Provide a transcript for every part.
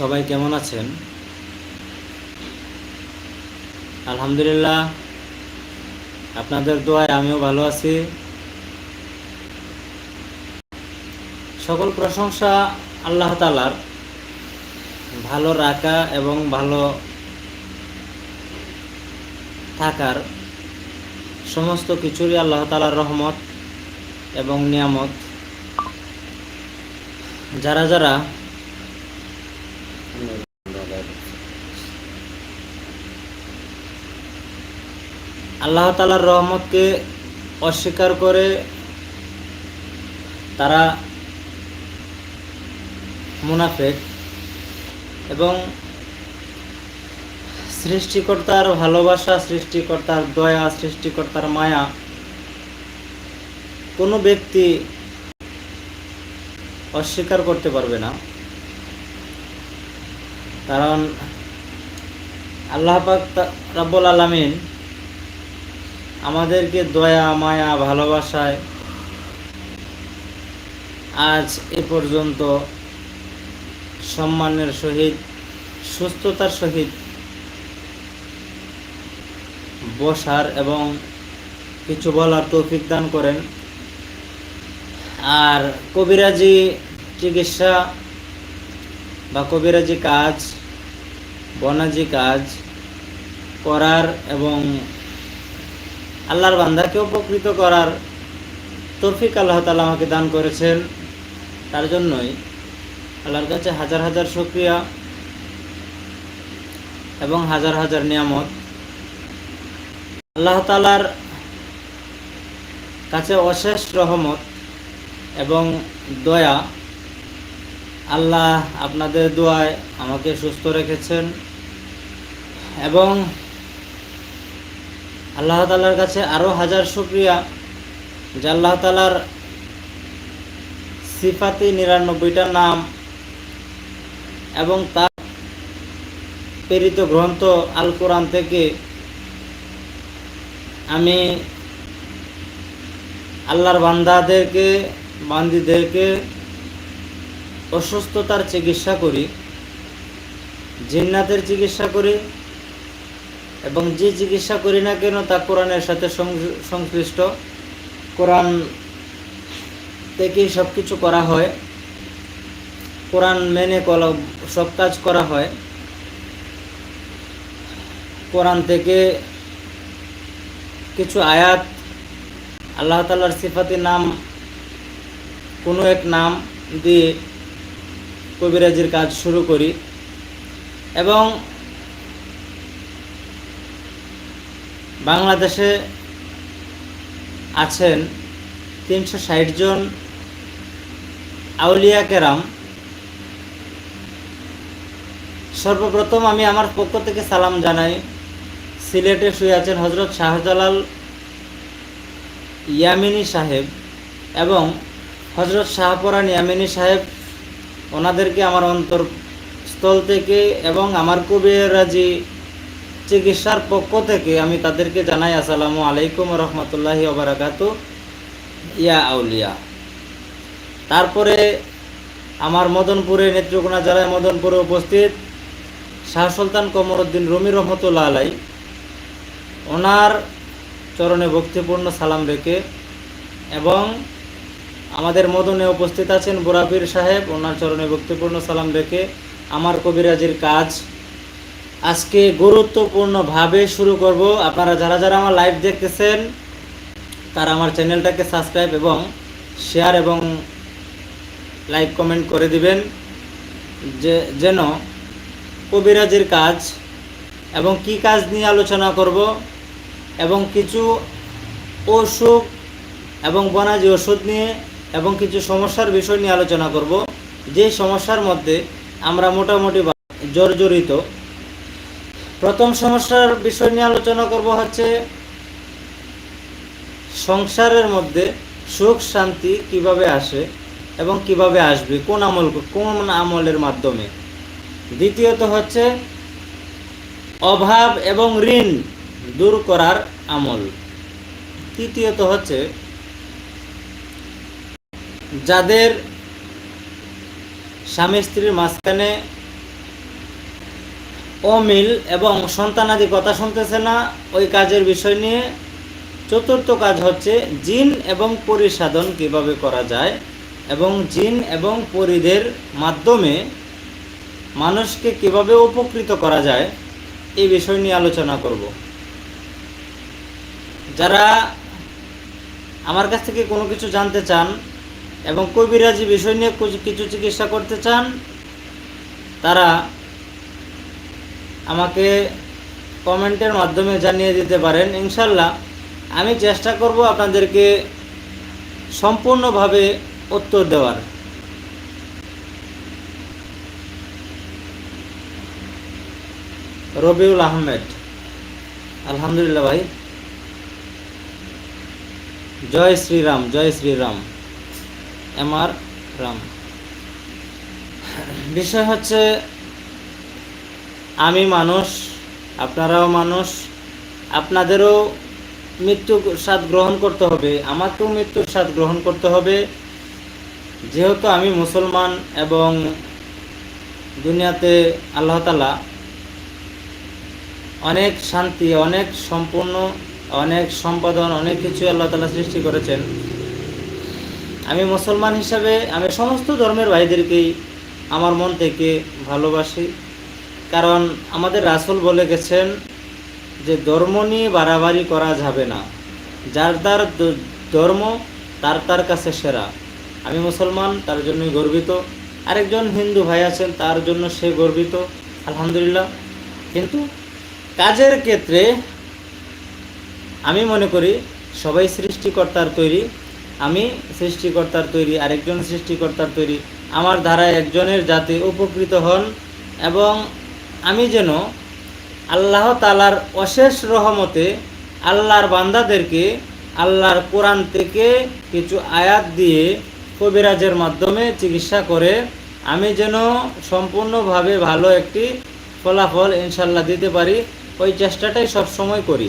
সবাই কেমন আছেন? আলহামদুলিল্লাহ, আপনাদের দোয়ায় আমিও ভালো আছি। সকল প্রশংসা আল্লাহ তালার ভালো রাখা এবং ভালো থাকার সমস্ত কিছুরই আল্লাহ তালার রহমত এবং নিয়ামত। যারা যারা আল্লাহ তালার রহমতকে অস্বীকার করে তারা মুনাফেক এবং সৃষ্টিকর্তার ভালোবাসা, সৃষ্টিকর্তার দয়া, সৃষ্টিকর্তার মায়া কোনো ব্যক্তি অস্বীকার করতে পারবে না। কারণ আল্লাহ পাক রাব্বুল আলামিন আমাদেরকে দয়া, মায়া, ভালোবাসায় আজ এ পর্যন্ত সম্মানের সহিত, সুস্থতার সহিত বসার এবং কিছু বলার তৌফিক দান করেন। আর কবিরাজি চিকিৎসা বা কবিরাজি কাজ, বনাজি কাজ করার এবং আল্লাহর বান্দাকে উপকৃত করার তৌফিক আল্লাহ তালা আমাকে দান করেছেন। তার জন্যই আল্লাহর কাছে হাজার হাজার সক্রিয়া এবং হাজার হাজার নিয়ামত। আল্লাহ তালার কাছে অশেষ রহমত এবং দয়া আল্লাহ আপনাদের দোয়ায় আমাকে সুস্থ রেখেছেন এবং আল্লাহ তালার কাছে আরও হাজার শুক্রিয়া, যে আল্লাহ তালার সিফাতি নিরানব্বইটা নাম এবং তার প্রেরিত গ্রন্থ আল কোরআন থেকে আমি আল্লাহর বান্দাদেরকে, বান্দিদেরকে অসুস্থতার চিকিৎসা করি, জিন্নাতের চিকিৎসা করি এবং যে চিকিৎসা করি না কেন তা কোরআনের সাথে সংশ্লি- সংশ্লিষ্ট। কোরআন থেকেই সব কিছু করা হয়। কোরআন মেনে কলা, সব কাজ করা হয়। কোরআন থেকে কিছু আয়াত, আল্লাহ তালার সিফাতি নাম, কোনো এক নাম দিয়ে কবিরাজির কাজ শুরু করি। এবং বাংলাদেশে আছেন তিনশো ষাট জন আউলিয়া কেরাম। সর্বপ্রথম আমি আমার পক্ষ থেকে সালাম জানাই। সিলেটে শুয়ে আছেন হজরত শাহজালাল ইয়ামিনী সাহেব এবং হজরত শাহপরান ইয়ামিনী সাহেব। ওনাদেরকে আমার অন্তর স্থল থেকে এবং আমার কবিরাজি চিকিৎসার পক্ষ থেকে আমি তাদেরকে জানাই, আসসালামু আলাইকুম রহমতুল্লাহি ওবরাকাতু ইয়া আউলিয়া। তারপরে আমার মদনপুরে নেত্রকোনা জেলায় মদনপুরে উপস্থিত শাহ সুলতান কমরউদ্দিন রুমি রহমতুল্লাহ আলাই। ওনার চরণে ভক্তিপূর্ণ সালাম রেখে এবং আমাদের মদনে উপস্থিত আছেন বুরাপির সাহেব, ওনার চরণে ভক্তিপূর্ণ সালাম রেখে আমার কবিরাজির কাজ আজকে গুরুত্বপূর্ণভাবে শুরু করব। আপনারা যারা যারা আমার লাইভ দেখতেছেন, তারা আমার চ্যানেলটাকে সাবস্ক্রাইব এবং শেয়ার এবং লাইক কমেন্ট করে দিবেন, যে, যেন কবিরাজির কাজ এবং কি কাজ নিয়ে আলোচনা করব এবং কিছু অসুখ এবং বনাজি ওষুধ নিয়ে এবং কিছু সমস্যার বিষয় নিয়ে আলোচনা করব। যে সমস্যার মধ্যে আমরা মোটামুটি জর্জরিত প্রথম সমস্যার বিষয় নিয়ে আলোচনা করব হচ্ছে সংসারের মধ্যে সুখ শান্তি কীভাবে আসে এবং কীভাবে আসবে, কোন আমল, কোন আমলের মাধ্যমে? দ্বিতীয়ত হচ্ছে অভাব এবং ঋণ দূর করার আমল। তৃতীয়ত হচ্ছে যাদের স্বামী স্ত্রীর মাঝখানে অমিল এবং সন্তানাদি কথা শুনতেছে না, ওই কাজের বিষয় নিয়ে। চতুর্থ কাজ হচ্ছে জিন এবং পরিসাধন কীভাবে করা যায় এবং জিন এবং পরিদের মাধ্যমে মানুষকে কীভাবে উপকৃত করা যায়, এই বিষয় নিয়ে আলোচনা করব। যারা আমার কাছ থেকে কোনো কিছু জানতে চান এবং কবিরাজি বিষয় নিয়ে কিছু- কিছু চিকিৎসা করতে চান, তারা আমাকে কমেন্টের মাধ্যমে জানিয়ে দিতে পারেন। ইনশাল্লাহ আমি চেষ্টা করব আপনাদেরকে সম্পূর্ণভাবে উত্তর দেওয়ার। রবিউল আহমেদ, আলহামদুলিল্লাহ ভাই। জয় শ্রীরাম জয় শ্রীরাম। M R Ram. বিষয় হচ্ছে আমি মানুষ, আপনারাও মানুষ, আপনাদেরও মৃত্যু স্বাদ গ্রহণ করতে হবে, আমাকেও মৃত্যুর স্বাদ গ্রহণ করতে হবে। যেহেতু আমি মুসলমান এবং দুনিয়াতে আল্লাহ তালা অনেক শান্তি, অনেক সম্পূর্ণ, অনেক সম্পাদন, অনেক কিছু আল্লাহ তালা সৃষ্টি করেছেন। আমি মুসলমান হিসাবে আমি সমস্ত ধর্মের ভাইদেরকেই আমার মন থেকে ভালোবাসি। কারণ আমাদের রাসুল বলে গেছেন যে ধর্ম নিয়ে বাড়াবাড়ি করা যাবে না। যার তার ধর্ম, তার তার কাছে সেরা। আমি মুসলমান, তার জন্যই গর্বিত। আরেকজন হিন্দু ভাই আছেন, তার জন্য সে গর্বিত, আলহামদুলিল্লাহ। কিন্তু কাজের ক্ষেত্রে আমি মনে করি, সবাই সৃষ্টিকর্তার তৈরি, আমি সৃষ্টিকর্তার তৈরি, আরেকজন সৃষ্টিকর্তার তৈরি। আমার দ্বারা একজনের যাতে উপকৃত হন এবং আমি যেন আল্লাহ তালার অশেষ রহমতে আল্লাহর বান্দাদেরকে আল্লাহর কোরআন থেকে কিছু আয়াত দিয়ে কবিরাজের মাধ্যমে চিকিৎসা করে, আমি যেন সম্পূর্ণভাবে ভালো একটি ফলাফল ইনশাল্লাহ দিতে পারি। ওই চেষ্টাটাই সবসময় করি।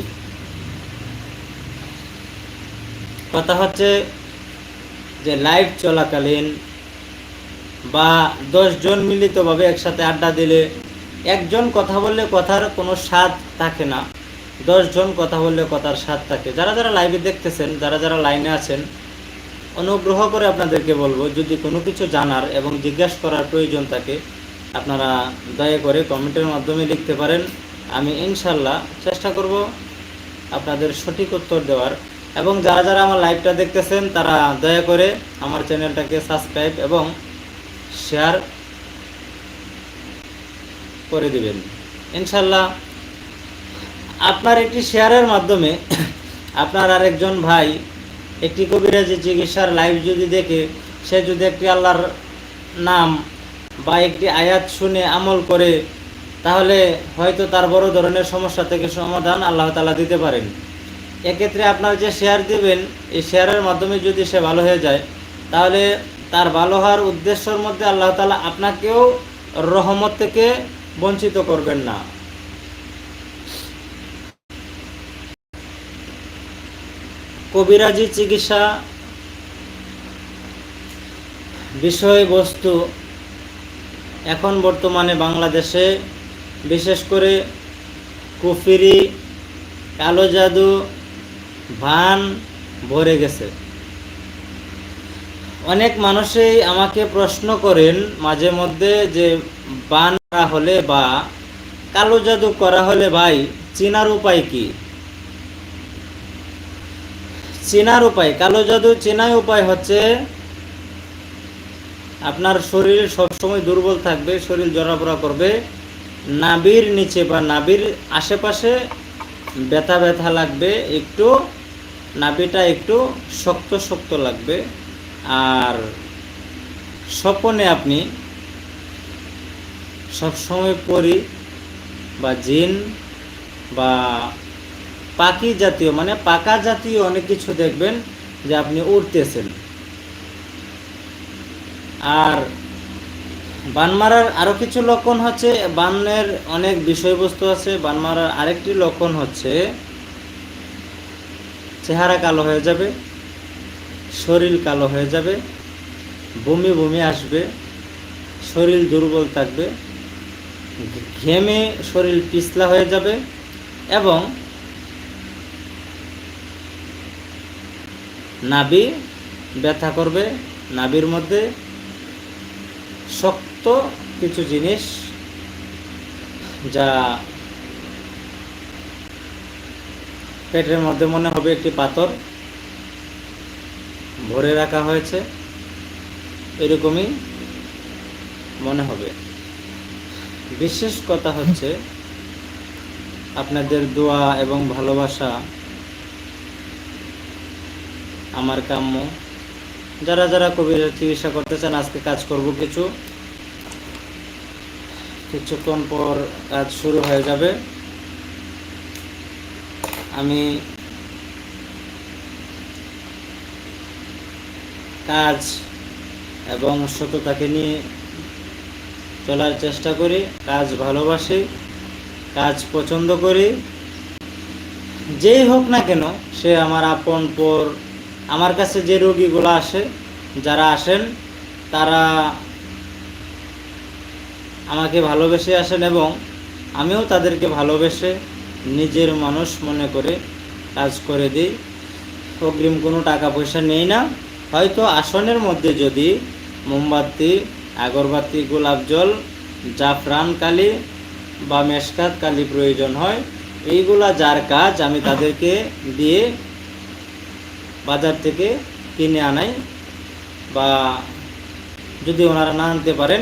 কথা হচ্ছে যে লাইভ চলাকালীন বা দশজন মিলিতভাবে একসাথে আড্ডা দিলে একজন কথা বললে কথার কোনো স্বাদ থাকে না। দশজন কথা বললে কথার স্বাদ থাকে। যারা যারা লাইভে দেখতেছেন, যারা যারা লাইনে আছেন, অনুগ্রহ করে আপনাদেরকে বলব, যদি কোনো কিছু জানার এবং জিজ্ঞাসা করার প্রয়োজন থাকে, আপনারা দয়া করে কমেন্টের মাধ্যমে লিখতে পারেন। আমি ইনশাল্লাহ চেষ্টা করব আপনাদের সঠিক উত্তর দেওয়ার। এবং যারা যারা আমার লাইভটা দেখতেছেন, তারা দয়া করে আমার চ্যানেলটাকে সাবস্ক্রাইব এবং শেয়ার করে দিবেন। ইনশাল্লাহ, আপনার একটি শেয়ারের মাধ্যমে আপনার আরেকজন ভাই একটি কবিরাজি চিকিৎসার লাইভ যদি দেখে, সে যদি একটি আল্লাহর নাম বা একটি আয়াত শুনে আমল করে, তাহলে হয়তো তার বড় ধরনের সমস্যা থেকে সমাধান আল্লাহ তালা দিতে পারেন। এক্ষেত্রে আপনার যে শেয়ার দিবেন, এই শেয়ারের মাধ্যমে যদি সে ভালো হয়ে যায়, তাহলে তার ভালো হওয়ার উদ্দেশ্যের মধ্যে আল্লাহ তালা আপনাকেও রহমত থেকে বঞ্চিত করবেন না। কবিরাজি চিকিৎসা বিষয়বস্তু এখন বর্তমানে বাংলাদেশে, বিশেষ করে কুফিরি, কালো জাদু, ভান ভরে গেছে। অনেক মানুষই আমাকে প্রশ্ন করেন মাঝে মধ্যে যে, বান করা হলে বা কালো জাদু করা হলে ভাই, চিনার উপায় কি? চেনার উপায়, কালো জাদু চেনার উপায় হচ্ছে আপনার শরীর সবসময় দুর্বল থাকবে, শরীর জড়াপড়া করবে। নাবির নিচে বা নাবির আশেপাশে ব্যথা ব্যথা লাগবে, একটু নাভিটা একটু শক্ত শক্ত লাগবে। আর স্বপনে আপনি সবসময় পরি বা জিন বা পাখি জাতীয় মানে পাকা জাতীয় অনেক কিছু দেখবেন যে আপনি উড়তেছেন। আর বান মারার আরও কিছু লক্ষণ হচ্ছে, বানের অনেক বিষয়বস্তু আছে, বান মারার আরেকটি লক্ষণ হচ্ছে, চেহারা কালো হয়ে যাবে। শরীর কালো হয়ে যাবে, বমি বমি আসবে, শরীর দুর্বল থাকবে, ঘেমে শরীর পিছলা হয়ে যাবে এবং নাবি ব্যথা করবে নাবির মধ্যে শক্ত কিছু জিনিস যা পেটের মধ্যে মনে হবে একটি পাথর। ভরে রাখা হয়েছে, এরকমই মনে হবে। বিশেষ কথা হচ্ছে, আপনাদের দোয়া এবং ভালোবাসা আমার কাম্য। যারা যারা কবির চিকিৎসা করতে চান, আজকে কাজ করব কিছু। কিছুক্ষণ পর কাজ শুরু হয়ে যাবে। আমি কাজ এবং সততাকে নিয়ে চলার চেষ্টা করি, কাজ ভালোবাসি, কাজ পছন্দ করি। যেই হোক না কেন, সে আমার আপন পর, আমার কাছে যে রোগীগুলো আসে, যারা আসেন, তারা আমাকে ভালোবেসে আসেন এবং আমিও তাদেরকে ভালোবেসে নিজের মানুষ মনে করে কাজ করে দিই। অগ্রিম কোনো টাকা পয়সা নেই না। হয়তো আসনের মধ্যে যদি মোমবাতি, আগরবাতি, গোলাপ জল, জাফরান কালি বা মেশকাত কালি প্রয়োজন হয়, এইগুলা যার কাজ আমি তাদেরকে দিয়ে বাজার থেকে কিনে আনাই বা যদি ওনারা না আনতে পারেন,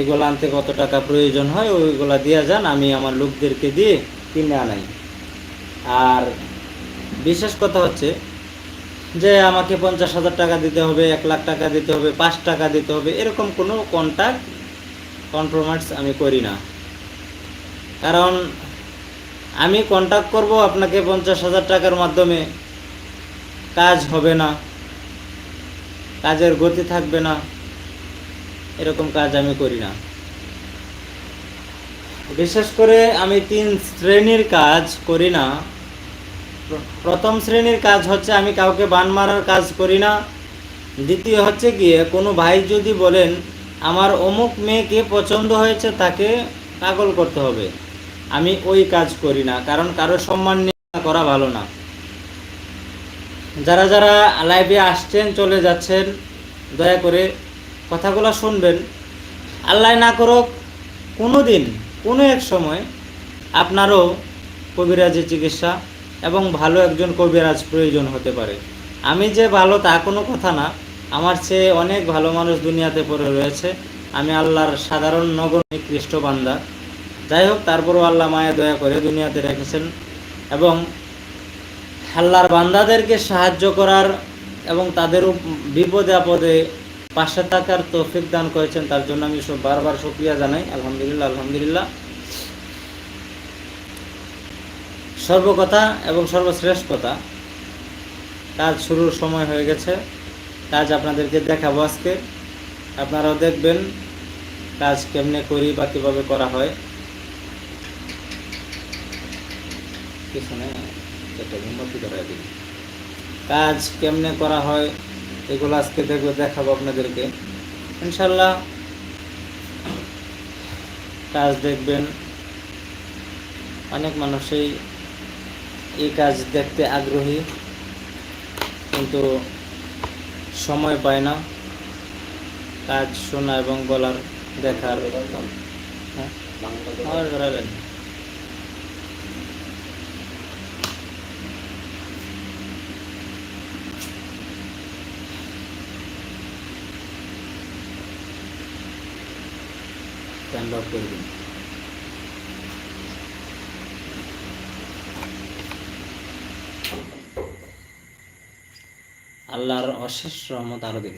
এগুলো আনতে কত টাকা প্রয়োজন হয়, ওইগুলা দিয়ে যান, আমি আমার লোকদেরকে দিয়ে কিনে আনাই। আর বিশেষ কথা হচ্ছে যে আমাকে পঞ্চাশ হাজার টাকা দিতে হবে, এক লাখ টাকা দিতে হবে, পাঁচ টাকা দিতে হবে, এরকম কোনো কন্ট্যাক্ট কম্প্রোমাইজ আমি করি না। কারণ আমি কন্ট্যাক্ট করব, আপনাকে পঞ্চাশ হাজার টাকার মাধ্যমে কাজ হবে না, কাজের গতি থাকবে না, এরকম কাজ আমি করি না। বিশেষ করে আমি তিন শ্রেণির কাজ করি না। প্রথম শ্রেণির কাজ হচ্ছে আমি কাউকে বান মারার কাজ করি না। দ্বিতীয় হচ্ছে গিয়ে কোনো ভাই যদি বলেন, আমার অমুক মেয়েকে পছন্দ হয়েছে, তাকে পাগল করতে হবে। আমি ওই কাজ করি না, কারণ কারও সম্মান করা ভালো না। যারা যারা লাইভে আসছেন, চলে যাচ্ছেন, দয়া করে কথাগুলো শুনবেন। আল্লাহ না করুক কোনো দিন কোনো এক সময় আপনারও কবিরাজি চিকিৎসা এবং ভালো একজন কবিরাজ প্রয়োজন হতে পারে। আমি যে ভালো তা কোনো কথা না। আমার চেয়ে অনেক ভালো মানুষ দুনিয়াতে পড়ে রয়েছে। আমি আল্লাহর সাধারণ নগর নিকৃষ্ট বান্দা। যাই হোক, তারপরও আল্লাহ মায়া দয়া করে দুনিয়াতে রেখেছেন এবং আল্লাহর বান্দাদেরকে সাহায্য করার এবং তাদের বিপদে আপদে পাশে থাকার তৌফিক দান করেছেন। তার জন্য আমি সব বারবার শুক্রিয়া জানাই। আলহামদুলিল্লাহ আলহামদুলিল্লাহ। সর্বকথা এবং সর্বশ্রেষ্ঠ কথা কাজ শুরুর সময় হয়ে গেছে। কাজ আপনাদেরকে দেখাবো আজকে। আপনারাও দেখবেন কাজ কেমনে করি বা কীভাবে করা হয়। পিছনে কাজ কেমনে করা হয় এগুলো আজকে দেখব, দেখাবো আপনাদেরকে। ইনশাল্লাহ কাজ দেখবেন। অনেক মানুষই এই কাজ দেখতে আগ্রহী, কিন্তু সময় পায় না কাজ শোনা এবং বলার দেখার। হ্যাঁ? আর ধরালেন স্ট্যান্ড আপ করে দিন আল্লাহর অশেষ রহমত আরও দিন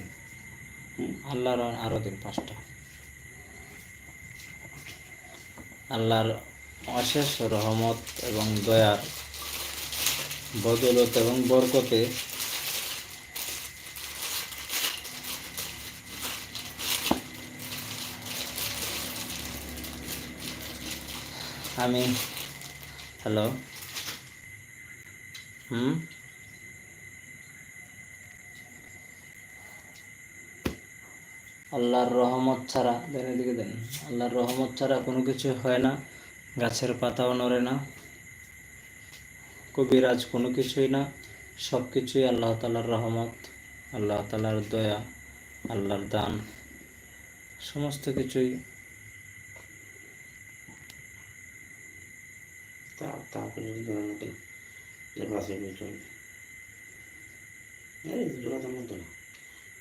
আল্লাহর আরও দিন পাঁচটা। আল্লাহর অশেষ রহমত এবং দয়ার বদলত এবং বরকতে আমি হ্যালো হুম? আল্লাহর রহমত ছাড়া। দেন এদিকে দেন। আল্লাহর রহমত ছাড়া কোনো কিছু হয় না গাছের পাতাও নড়ে না কবিরাজ কোনো কিছুই না সব কিছুই আল্লাহ তালার রহমত আল্লাহ তালার দয়া আল্লাহর দান সমস্ত কিছুই।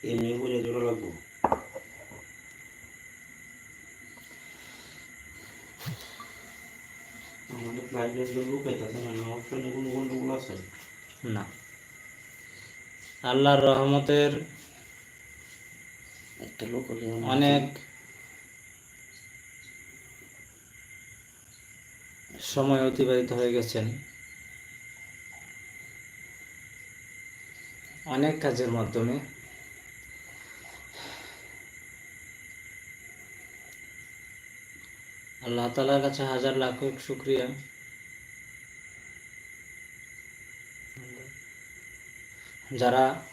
এমনি বলে জোড়া লাগবো। আমাদের প্রাইভেট লোক পেতেছে না। আমার ফোনে কোনো গন্ডগোল আছে না আল্লাহর রহমতের একটা লোক অনেক সময় অতিবাহিত হয়ে গেছেন। অনেক কাজের মাধ্যমে আল্লাহ তালার কাছে হাজার লাখ শুক্রিয়া। যারা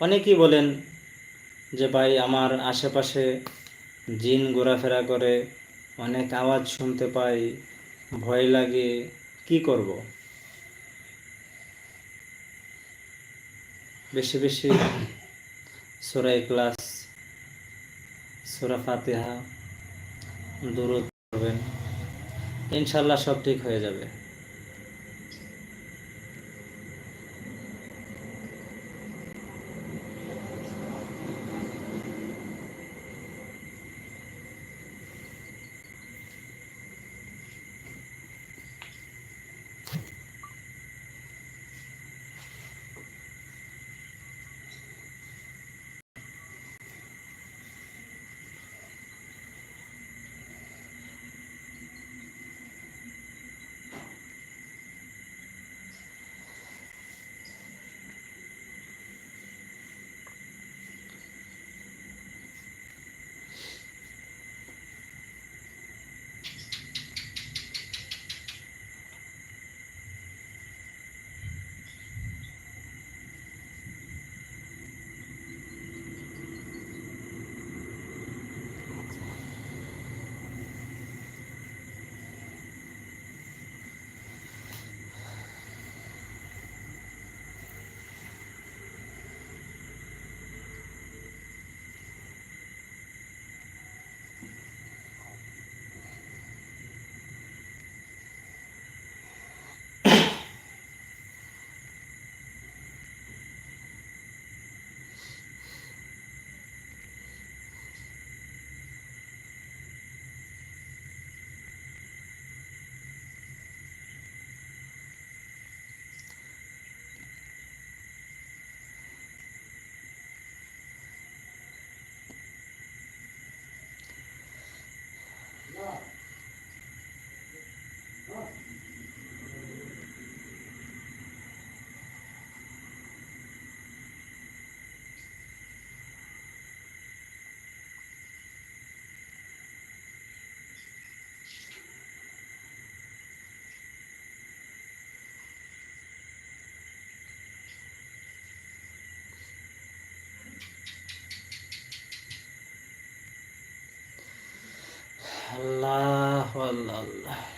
অনেকেই বলেন যে ভাই, আমার আশেপাশে জিন ঘোরাফেরা করে, অনেক আওয়াজ শুনতে পাই, ভয় লাগে, কি করব? বেশি বেশি সুরা ক্লাস সুরা ফাতেহা দূরত করবেন ইনশাল্লাহ সব ঠিক হয়ে যাবে। আল্লাহ আল্লাহ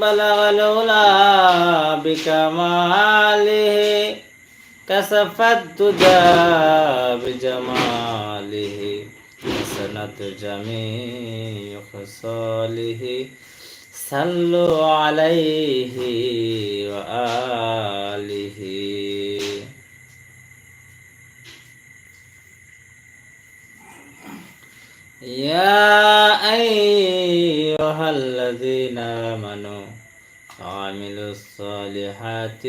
بلغ العلا بكماله كسف الدجى بجماله حسنت جميع خصاله صلوا عليه وآله. يا أيها الذين آمنوا وعملوا الصالحات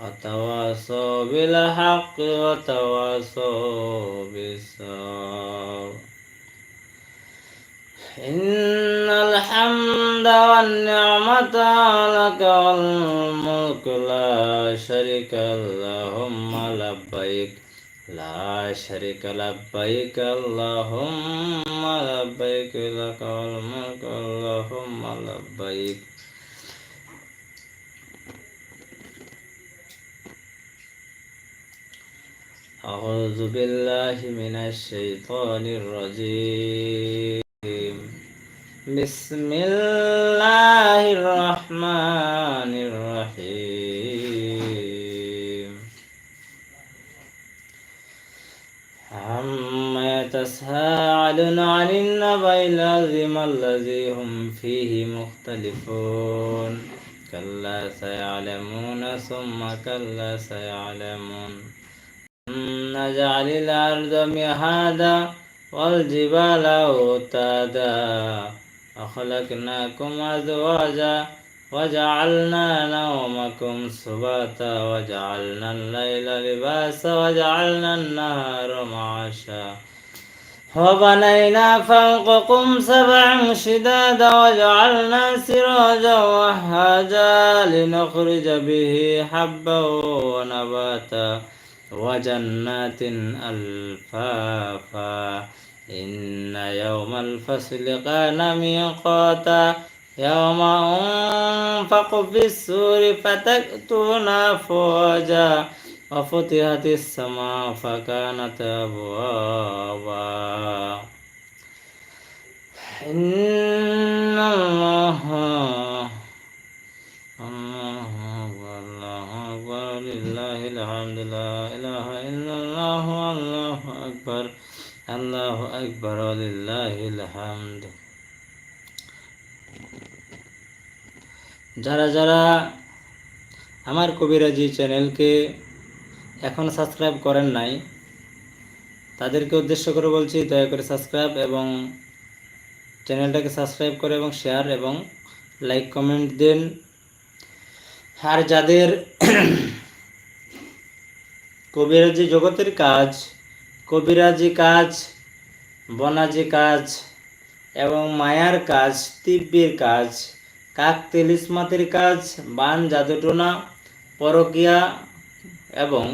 وتواصوا بالحق وتواصوا بالصبر. إن الحمد والنعمة لك والملك لا شريك اللهم لبيك لا شريك لبيك اللهم لبيك لك والملك اللهم لبيك أعوذ بالله من الشيطان الرجيم بسم الله الرحمن الرحيم عما يتساءلون عن النبأ العظيم الذي هم فيه مختلفون كلا سيعلمون ثم كلا سيعلمون نجعل الأرض مهادا والجبال أوتادا وخلقناكم أزواجا وجعلنا نومكم سباتا وجعلنا الليل لباسا وجعلنا النهار معاشا. وبنينا فوقكم سبعا شدادا وجعلنا سراجا وهاجا لنخرج به حبا ونباتا. وجنات ألفافا. إن يوم الفصل كان ميقاتا. يوم أنفق في السور فتأتون أفواجا. وفتحت السماء فكانت أبوابا. إن الله الحمد لا إله إلا الله الله أكبر الله أكبر ولله الحمد যারা যারা আমার কবিরাজি চ্যানেলকে এখন সাবস্ক্রাইব করেন নাই তাদেরকে উদ্দেশ্য করে বলছি দয়া করে সাবস্ক্রাইব এবং চ্যানেলটাকে সাবস্ক্রাইব করে এবং শেয়ার এবং লাইক কমেন্ট দিন আর যাদের কবিরাজি জগতের কাজ, কবিরাজি কাজ, বনাজি কাজ এবং মায়ার কাজ, তিব্বির কাজ কাক তেলিসমাতের কাজ, বান জাদুটোনা, পরকিয়া এবং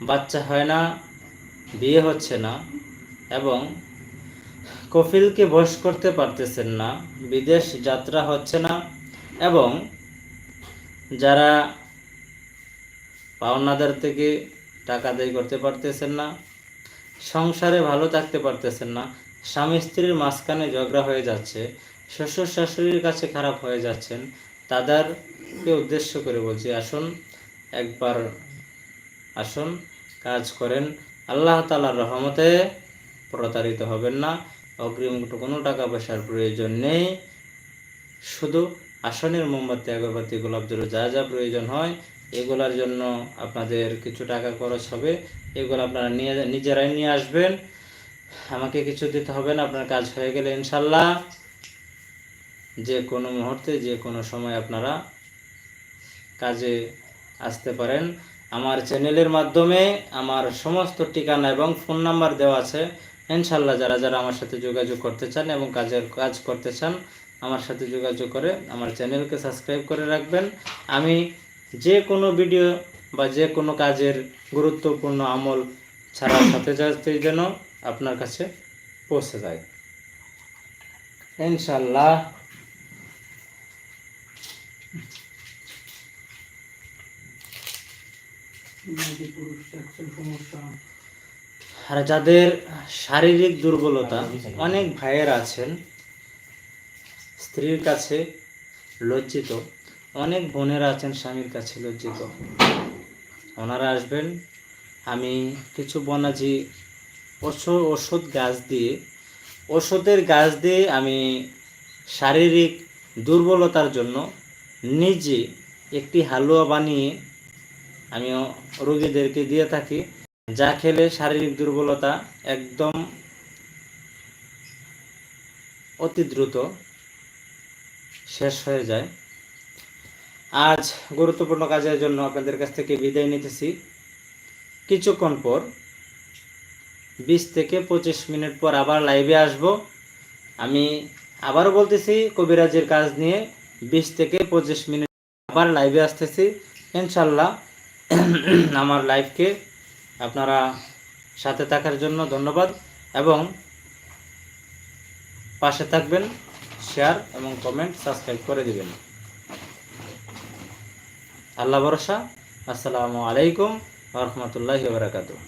বাচ্চা হয় না, বিয়ে হচ্ছে না এবং কফিলকে বশ করতে পারতেছেন না, বিদেশ যাত্রা হচ্ছে না এবং যারা পাওনাদার থেকে টাকা আদায় করতে পারতেছেন না, সংসারে ভালো থাকতে পারতেছেন না, স্বামী স্ত্রীর মাঝখানে ঝগড়া হয়ে যাচ্ছে, শ্বশুর শাশুড়ির কাছে খারাপ হয়ে যাচ্ছেন, তাদেরকে উদ্দেশ্য করে বলছি, আসুন, একবার আসুন, কাজ করেন, আল্লাহ তালার রহমতে প্রতারিত হবেন না, অগ্রিম কোনো টাকা পয়সার প্রয়োজন নেই, শুধু আসনের মোমবাতি, আগরবাতি, গোলাপ গোলাপজল যা যা প্রয়োজন হয় এগুলার জন্য আপনাদের কিছু টাকা খরচ হবে। এগুলো আপনারা নিয়ে, নিজেরাই নিয়ে আসবেন। আমাকে কিছু দিতে হবে না, আপনার কাজ হয়ে গেলে ইনশাল্লাহ। যে কোনো মুহূর্তে, যে কোনো সময় আপনারা কাজে আসতে পারেন। আমার চ্যানেলের মাধ্যমে আমার সমস্ত ঠিকানা এবং ফোন নাম্বার দেওয়া আছে। ইনশাল্লাহ যারা যারা আমার সাথে যোগাযোগ করতে চান এবং কাজের, কাজ করতে চান, আমার সাথে যোগাযোগ করে আমার চ্যানেলকে সাবস্ক্রাইব করে রাখবেন। আমি যে কোনো ভিডিও বা যে কোনো কাজের গুরুত্বপূর্ণ আমল ছাড়ার সাথে সাথে যেন আপনার কাছে পৌঁছে যায়। ইনশাল্লাহ আর যাদের শারীরিক দুর্বলতা, অনেক ভাইয়ের আছেন, স্ত্রীর কাছে লজ্জিত অনেক বোনেরা আছেন স্বামীর কাছে লজ্জিত। ওনারা আসবেন, আমি কিছু বনাজি ওষুধ গাছ দিয়ে, ওষুধের গাছ দিয়ে আমি শারীরিক দুর্বলতার জন্য নিজে একটি হালুয়া বানিয়ে আমি রোগীদেরকে দিয়ে থাকি। যা খেলে শারীরিক দুর্বলতা একদম অতি দ্রুত শেষ হয়ে যায়। আজ গুরুত্বপূর্ণ কাজের জন্য আপনাদের কাছ থেকে বিদায় নিতেছি। কিছুক্ষণ পর, বিশ থেকে পঁচিশ মিনিট পর আবার লাইভে আসব। আমি আবারও বলতেছি, কবিরাজের কাজ নিয়ে বিশ থেকে পঁচিশ মিনিট আবার লাইভে আসতেছি। ইনশাল্লাহ আমার লাইভকে আপনারা সাথে থাকার জন্য ধন্যবাদ এবং পাশে থাকবেন শেয়ার এবং কমেন্ট সাবস্ক্রাইব করে দিবেন। আল্লাহ ভরসা। আসসালামু আলাইকুম রহমতুল্লাহ বারাকাতুহ।